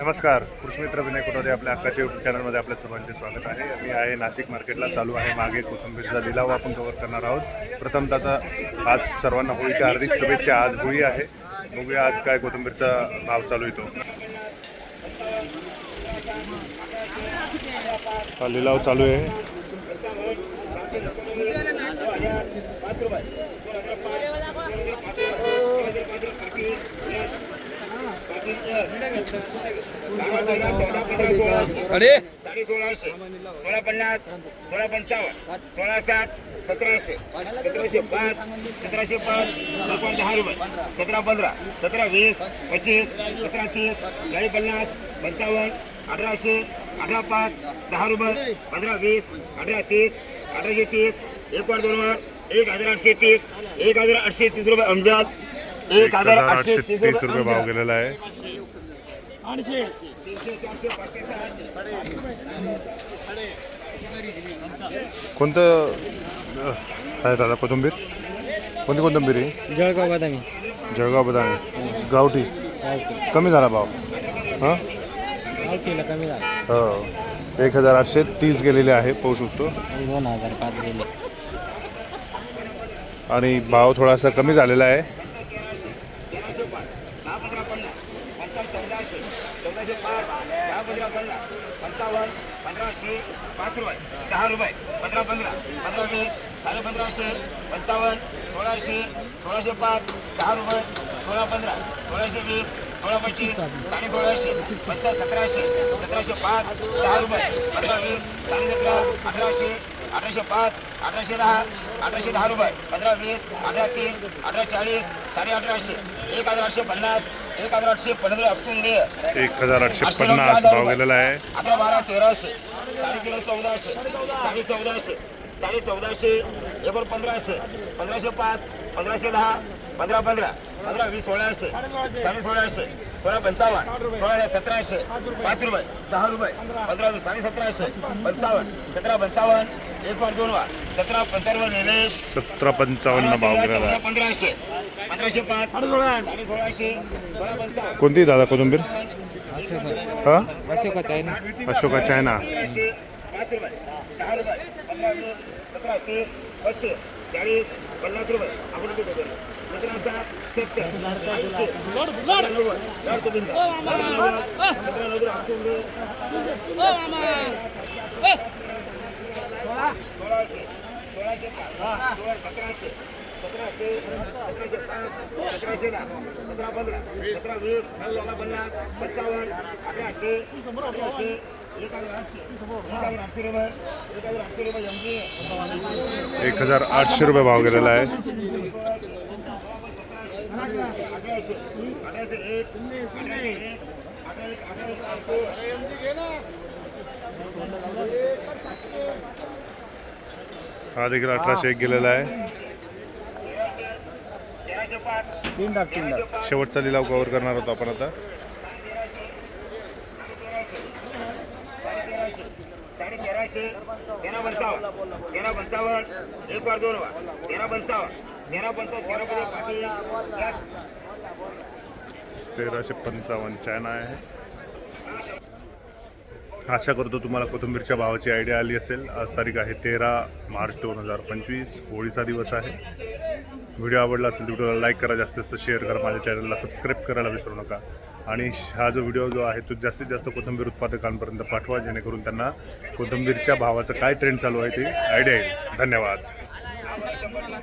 नमस्कार कृषीमित्र विनय कुटोदे आपल्या अक्काच्या युट्यूब चॅनलमध्ये आपल्या सर्वांचे स्वागत आहे. मी आहे नाशिक मार्केटला चालू आहे मागे कोथंबीरचा लिलाव आपण कव्हर करणार आहोत. प्रथम दादा आज सर्वांना होळीच्या हार्दिक शुभेच्छा. आज होळी आहे. बघूया आज काय कोथंबीरचा भाव चालू येतो हा लिलाव चालू आहे. साडे सोळाशे. सोळा पन्नास सोळा पंचावन्न सोळा साठ सतराशे. सतराशे पाच सतराशे पाच सतरा दहा रुपये सतरा पंधरा सतरा वीस पच्चीस सतरा तीस चाळीस पन्नास पंचावन्न अठराशे अठरा पाच दहा रुपये पंधरा वीस अठरा तीस अठराशे तीस एक वर दोन वर एक हजार आठशे तीस एक हजार आठशे तीस रुपये अमजाद एक हजार आठशे तीस रुपये भाव. गेलेला आहे. सहाशे कोणतं दादा कोथिंबीर? कोणती कोथिंबीर आहे? जळगाव बदामी. जळगाव बदामी. गावठी. कमी झाला भाव. हां? केलं कमी झालं. हो. एक हजार आठशे तीस गेलेले आहे पाहू शकतो. दोन हजार पाच गेले. आणि भाव थोडासा कमी झालेला आहे. दहा पाच दहा पंधरा पन्नास पंचावन्न पंधराशे पाच रुपये दहा रुपये पंधरा पंधरा. पंधरा वीस साडे पंधराशे पंचावन्न सोळाशे सोळाशे पाच दहा रुपये सोळा पंधरा सोळाशे वीस सोळा पंचवीस साडे सोळाशे पंचा सतराशे सतराशे पाच दहा रुपये पंधरा वीस साडे सतरा अठराशे अठराशे पाच अठराशे दहा अठराशे दहा रुपये पंधरा वीस अठरा तीस अठरा चाळीस साडे अठराशे एक हजार आठशे पन्नास एक हजार आठशे दे एक हजार आठशे पन्नास भाव गेलेला आहे. अकरा बारा तेराशे. साडे चौदाशे. साडे चौदाशे. साडे चौदाशे. एकोण पंधराशे. पंधराशे पाच पंधराशे दहा पंधरा पंधरा. पंधरा वीस सोळाशे. साडे सोळाशे. सोळा पंचावन्न. सोळा सतराशे. पाच रुपये. दहा रुपये. पंधरा वीस. साडे सतराशे. पंचावन्न. सतरा पंचावन्न. एक वर दोन वर. सतरा पंचावन्न सतरा पंचावन्न पंधराशे. पंधराशे पाच साडे सोळाशे कोणती दादा कोथिंबीर हां अशोका चायना आठशे रुपये. सोळाशे सोळाशे सतराशे सतरा पंधरा सतरा वीस सोळा पन्नास पंचावन्न अठराशे एक हजार आठशे आठशे रुपये एक हजार आठशे रुपये एक हजार आठशे रुपये भाव गेलेला आहे. अठराशे अठराशे एक अठराशे एक हा देखील अठराशे एक गेलेला आहे. तीन डाक तीन डाक शेवटचा लिलाव कव्हर करणार होतो आपण आता. तेराशे पंचावन्न तेराशे पंचावन्न चायना आहे. आशा करतो तुम्हाला कोथिंबीरच्या भावाची आयडिया आली असेल. आज तारीख आहे तेरा मार्च दोन हजार पंचवीस. होळीचा दिवस आहे. व्हिडिओ आवडला असेल तर व्हिडिओला लाईक करा जास्तीत जास्त शेअर करा माझ्या चॅनलला सबस्क्राईब करायला विसरू नका. आणि हा जो व्हिडिओ जो आहे तो जास्तीत जास्त कोथिंबीर उत्पादकांपर्यंत पाठवा जेणेकरून त्यांना कोथिंबीरच्या भावाचं काय ट्रेंड चालू आहे ते आयडिया येईल. धन्यवाद.